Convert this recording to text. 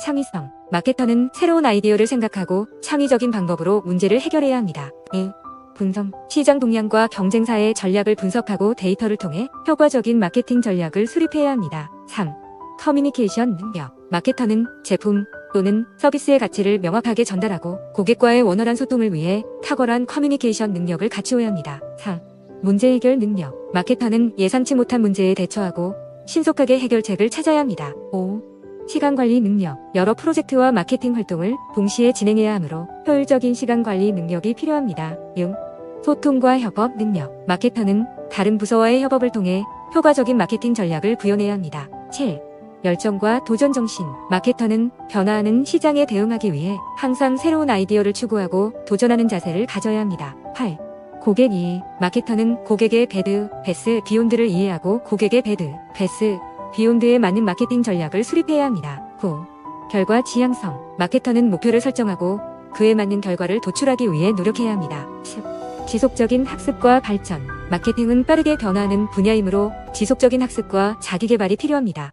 창의성. 마케터는 새로운 아이디어를 생각하고 창의적인 방법으로 문제를 해결해야 합니다. 1. 분석. 시장 동향과 경쟁사의 전략을 분석하고 데이터를 통해 효과적인 마케팅 전략을 수립해야 합니다. 3. 커뮤니케이션 능력. 마케터는 제품 또는 서비스의 가치를 명확하게 전달하고 고객과의 원활한 소통을 위해 탁월한 커뮤니케이션 능력을 갖추어야 합니다. 4. 문제 해결 능력. 마케터는 예상치 못한 문제에 대처하고 신속하게 해결책을 찾아야 합니다. 5. 시간 관리 능력. 여러 프로젝트와 마케팅 활동을 동시에 진행해야 하므로 효율적인 시간 관리 능력이 필요합니다. 6. 소통과 협업 능력. 마케터는 다른 부서와의 협업을 통해 효과적인 마케팅 전략을 구현해야 합니다. 7. 열정과 도전 정신. 마케터는 변화하는 시장에 대응하기 위해 항상 새로운 아이디어를 추구하고 도전하는 자세를 가져야 합니다. 8. 고객 이해. 마케터는 고객의 배드, 베스, 비욘드를 이해하고 고객의 배드, 베스, 비욘드에 맞는 마케팅 전략을 수립해야 합니다. 9. 결과 지향성. 마케터는 목표를 설정하고 그에 맞는 결과를 도출하기 위해 노력해야 합니다. 10. 지속적인 학습과 발전. 마케팅은 빠르게 변화하는 분야이므로 지속적인 학습과 자기 개발이 필요합니다.